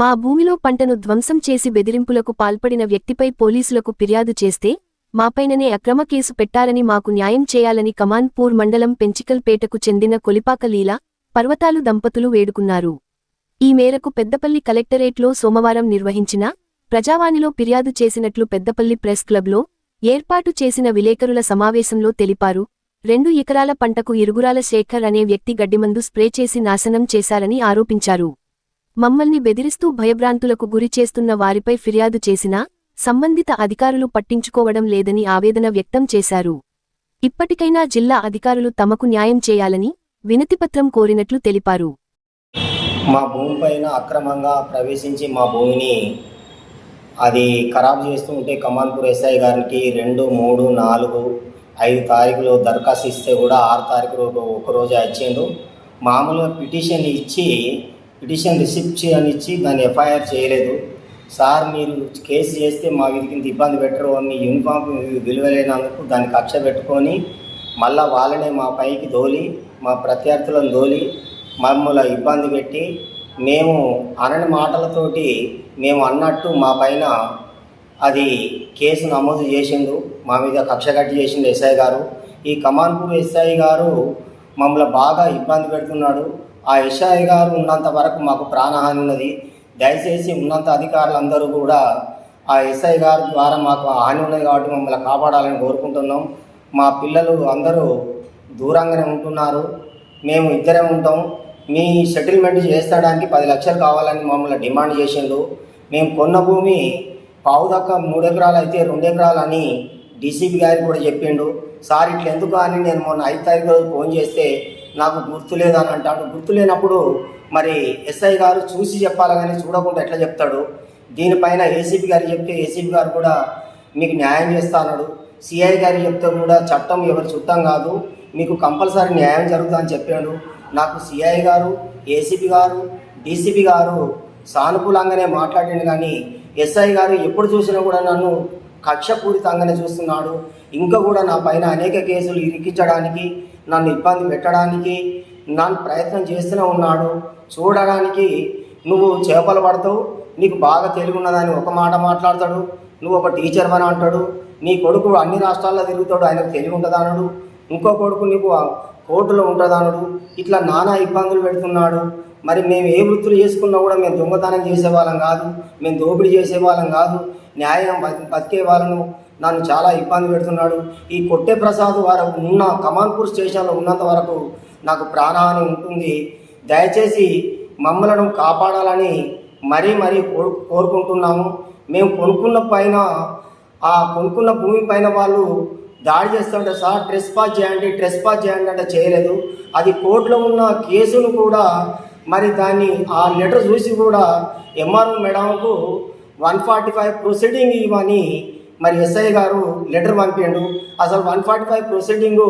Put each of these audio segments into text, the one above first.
మా భూమిలో పంటను ధ్వంసం చేసి బెదిరింపులకు పాల్పడిన వ్యక్తిపై పోలీసులకు ఫిర్యాదు చేస్తే మాపైననే అక్రమ కేసు పెట్టారని మాకు న్యాయం చేయాలని కమాన్పూర్ మండలం పెంచికల్పేటకు చెందిన కొలిపాక లీలా పర్వతాలు దంపతులు వేడుకున్నారు. ఈ మేరకు పెద్దపల్లి కలెక్టరేట్లో సోమవారం నిర్వహించిన ప్రజావాణిలో ఫిర్యాదు చేసినట్లు పెద్దపల్లి ప్రెస్ క్లబ్లో ఏర్పాటు చేసిన విలేకరుల సమావేశంలో తెలిపారు. రెండు ఎకరాల పంటకు ఇరుగురాల శేఖర్ అనే వ్యక్తి గడ్డిమందు స్ప్రే చేసి నాశనం చేశారని ఆరోపించారు. మమ్మల్ని బెదిరిస్తూ భయభ్రాంతులకు గురి చేస్తున్న వారిపై ఫిర్యాదు చేసినా సంబంధిత అధికారులు పట్టించుకోవడం లేదని ఆవేదన వ్యక్తం చేశారు. ఇప్పటికైనా జిల్లా అధికారులు తమకు న్యాయం చేయాలని వినతిపత్రం కోరినట్లు తెలిపారు. మా భూమిపైన అక్రమంగా ప్రవేశించి మా భూమిని అది ఖరాబ్ చేస్తూ ఉంటే కమాన్పూర్ ఎస్ఐ గారికి రెండు మూడు నాలుగు ఐదు తారీఖులో దరఖాస్తు ఇస్తే కూడా ఆరు తారీఖు ఒకరోజు ఒక వచ్చిండు మామూలుగా పిటిషన్ ఇచ్చి పిటిషన్ రిసిప్ట్ అని ఇచ్చి దాన్ని ఎఫ్ఐఆర్ చేయలేదు. సార్ మీరు కేసు చేస్తే మా వీరికి ఇబ్బంది పెట్టరు మీ యూనిఫామ్ విలువలేనందుకు దాన్ని కక్ష పెట్టుకొని మళ్ళా వాళ్ళనే మా పైకి దోలి మా ప్రత్యర్థులను దోలి మమ్మల్ని ఇబ్బంది పెట్టి మేము అనని మాటలతోటి మేము అన్నట్టు మా పైన అది కేసు నమోదు చేసిండు. మా మీద కక్ష కట్టి చేసిండు ఎస్ఐ గారు. ఈ కమాన్పూర్ ఎస్ఐ గారు మమ్మల్ని బాగా ఇబ్బంది పెడుతున్నాడు. ఆ ఎస్ఐ గారు ఉన్నంత వరకు మాకు ప్రాణహాని ఉన్నది. దయచేసి ఉన్నంత అధికారులందరూ కూడా ఆ ఎస్ఐ గారి ద్వారా మాకు హాని ఉన్నది కాబట్టి మమ్మల్ని కాపాడాలని కోరుకుంటున్నాం. మా పిల్లలు అందరూ దూరంగానే ఉంటున్నారు. మేము ఇద్దరే ఉంటాం. మీ సెటిల్మెంట్ చేస్తడానికి పది లక్షలు కావాలని మమ్మల్ని డిమాండ్ చేసిండు. మేము కొన్న భూమి పావు దక్క మూడు ఎకరాలు అయితే రెండు ఎకరాలు అని డీసీపీ గారికి కూడా చెప్పిండు. సార్ ఇట్లా ఎందుకు అని నేను మొన్న ఐదు తారీఖు రోజు ఫోన్ చేస్తే నాకు గుర్తు అని అంటాడు. గుర్తు లేనప్పుడు మరి ఎస్ఐ గారు చూసి చెప్పాలి కానీ చూడకుండా ఎట్లా చెప్తాడు? దీనిపైన ఏసీపీ గారు చెప్తే ఏసీపీ గారు కూడా మీకు న్యాయం చేస్తానడు సిఐ గారు చెప్తే కూడా చట్టం ఎవరు చుట్టం కాదు మీకు కంపల్సరీ న్యాయం జరుగుతుందని చెప్పాడు. నాకు సిఐ గారు ఏసీపీ గారు డీసీపీ గారు సానుకూలంగానే మాట్లాడిండు కానీ ఎస్ఐ గారు ఎప్పుడు చూసినా కూడా నన్ను కక్షపూరితంగానే చూస్తున్నాడు. ఇంకా కూడా నా పైన అనేక కేసులు ఇరికించడానికి నన్ను ఇబ్బంది పెట్టడానికి నన్ను ప్రయత్నం చేస్తూనే ఉన్నాడు. చూడడానికి నువ్వు చేపలు పడతావు నీకు బాగా తెలివి ఒక మాట మాట్లాడతాడు. నువ్వు ఒక టీచర్ అని అంటాడు. నీ కొడుకు అన్ని రాష్ట్రాల్లో తిరుగుతాడు ఆయనకు తెలివి ఉంటుందనడు ఇంకో కొడుకు నీకు కోర్టులో ఉంటుందనడు ఇట్లా నానా ఇబ్బందులు పెడుతున్నాడు. మరి మేము ఏ వృత్తులు చేసుకున్నా కూడా మేము దొంగతనం చేసేవాళ్ళం కాదు. మేము దోపిడీ చేసేవాళ్ళం కాదు. న్యాయం బతి- బతికే వాళ్ళను నన్ను చాలా ఇబ్బంది పెడుతున్నాడు. ఈ కొట్టే ప్రసాద్ వారు ఉన్న కమాన్పూర్ స్టేషన్లో ఉన్నంత వరకు నాకు ప్రాణహాని ఉంటుంది. దయచేసి మమ్మలను కాపాడాలని మరీ మరీ కోరుకుంటున్నాము. మేము కొనుక్కున్న పైన ఆ కొనుక్కున్న భూమి పైన వాళ్ళు దాడి చేస్తుంటే సార్ ట్రెస్ పాస్ చేయండి ట్రెస్ పాస్ చేయండి అంటే చేయలేదు. అది కోర్టులో ఉన్న కేసును కూడా మరి దాన్ని ఆ లెటర్ చూసి కూడా ఎంఆర్ఓ మేడంకు వన్ ఫార్టీ ఫైవ్ ప్రొసీడింగ్ ఇవ్వని మరి ఎస్ఐ గారు లెటర్ పంపిండు. అసలు వన్ ఫార్టీ ఫైవ్ ప్రొసీడింగ్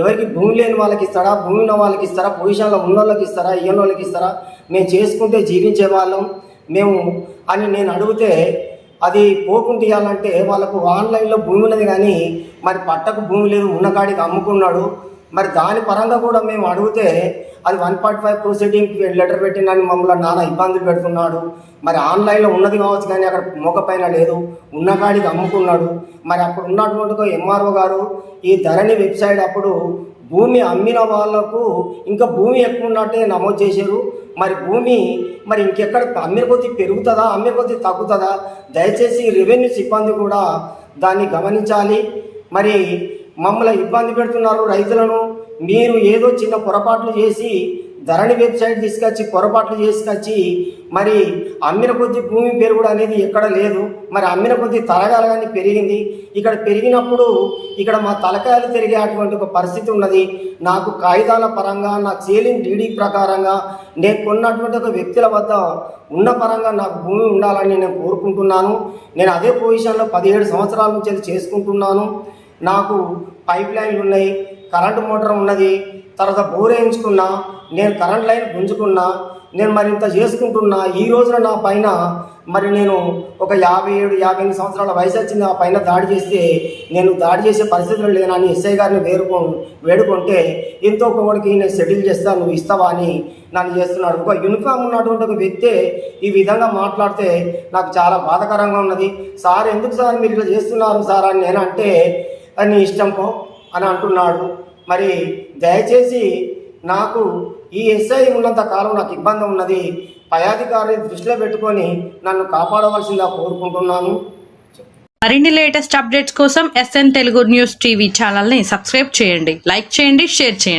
ఎవరికి భూమి లేని వాళ్ళకి ఇస్తారా? భూమి ఉన్న వాళ్ళకి ఇస్తారా? పొజిషన్లో ఉన్న వాళ్ళకి ఇస్తారా? ఇయ్యని వాళ్ళకి ఇస్తారా? మేము చేసుకుంటే జీవించే వాళ్ళం. మేము అని నేను అడిగితే అది పోకుండా ఇవ్వాలంటే వాళ్ళకు ఆన్లైన్లో భూమి ఉన్నది కానీ మరి పట్టకు భూమి లేదు ఉన్న కాడికి అమ్ముకున్నాడు. మరి దాని పరంగా కూడా మేము అడిగితే అది one point five proceeding letter పెట్టినని మమ్మల్ని నానా ఇబ్బందులు పెడుతున్నాడు. మరి ఆన్లైన్లో ఉన్నది కావచ్చు కానీ అక్కడ మొక్క లేదు. ఉన్న కాడికి అమ్ముకున్నాడు. మరి అప్పుడు ఉన్నటువంటి ఎంఆర్ఓ గారు ఈ ధరణి వెబ్సైట్ అప్పుడు భూమి అమ్మిన వాళ్ళకు ఇంకా భూమి ఎక్కువ ఉన్నట్టే నమోదు చేశారు. మరి భూమి మరి ఇంకెక్కడ అమ్మిన కొద్దీ పెరుగుతుందా అమ్మిన కొద్దీ తగ్గుతుందా? దయచేసి రెవెన్యూ సిబ్బంది కూడా దాన్ని గమనించాలి. మరి మమ్మల్ని ఇబ్బంది పెడుతున్నారు రైతులను. మీరు ఏదో చిన్న పొరపాట్లు చేసి ధరణి వెబ్సైట్ తీసుకొచ్చి పొరపాట్లు చేసుకొచ్చి మరి అమ్మిన కొద్ది భూమి పెరుగుడు అనేది ఎక్కడ లేదు. మరి అమ్మిన కొద్ది తరగాలని పెరిగింది. ఇక్కడ పెరిగినప్పుడు ఇక్కడ మా తలకాయలు తిరిగే అటువంటి ఒక పరిస్థితి ఉన్నది. నాకు కాగితాల పరంగా నా సేలింగ్ డీడీ ప్రకారంగా నేను కొన్నటువంటి ఒక వ్యక్తుల వద్ద ఉన్న పరంగా నాకు భూమి ఉండాలని నేను కోరుకుంటున్నాను. నేను అదే పొజిషన్లో పదిహేడు సంవత్సరాల నుంచి అది చేసుకుంటున్నాను. నాకు పైప్ లైన్లు ఉన్నాయి కరెంటు మోటార్ ఉన్నది. తర్వాత బోర్ వేయించుకున్నా నేను కరెంట్ లైన్ గుంజుకున్నా నేను మరి ఇంత చేసుకుంటున్నా ఈ రోజున నా పైన మరి నేను ఒక యాభై ఏడు యాభై ఎనిమిది సంవత్సరాల వయసు వచ్చింది ఆ పైన దాడి చేస్తే నేను దాడి చేసే పరిస్థితులు లేనని ఎస్ఐ గారిని వేరుకో వేడుకుంటే ఎంతో ఒకడికి నేను సెటిల్ చేస్తాను నువ్వు ఇస్తావా అని నన్ను చేస్తున్నాడు. ఒక యూనిఫామ్ ఉన్నటువంటి ఒక వ్యక్తే ఈ విధంగా మాట్లాడితే నాకు చాలా బాధాకరంగా ఉన్నది. సార్ ఎందుకు సార్ మీరు ఇట్లా చేస్తున్నారు సార్ అని నేను అని ఇష్టం పో అని అంటున్నాడు. మరి దయచేసి నాకు ఈ ఎస్ఐ ఉన్నంత కాలం నాకు ఇబ్బంది ఉన్నది. పై అధికారిని దృష్టిలో పెట్టుకొని నన్ను కాపాడవలసిందిగా కోరుకుంటున్నాను. మరిన్ని లేటెస్ట్ అప్డేట్స్ కోసం ఎస్ఎన్ తెలుగు న్యూస్ టీవీ ఛానల్ని సబ్స్క్రైబ్ చేయండి. లైక్ చేయండి షేర్ చేయండి.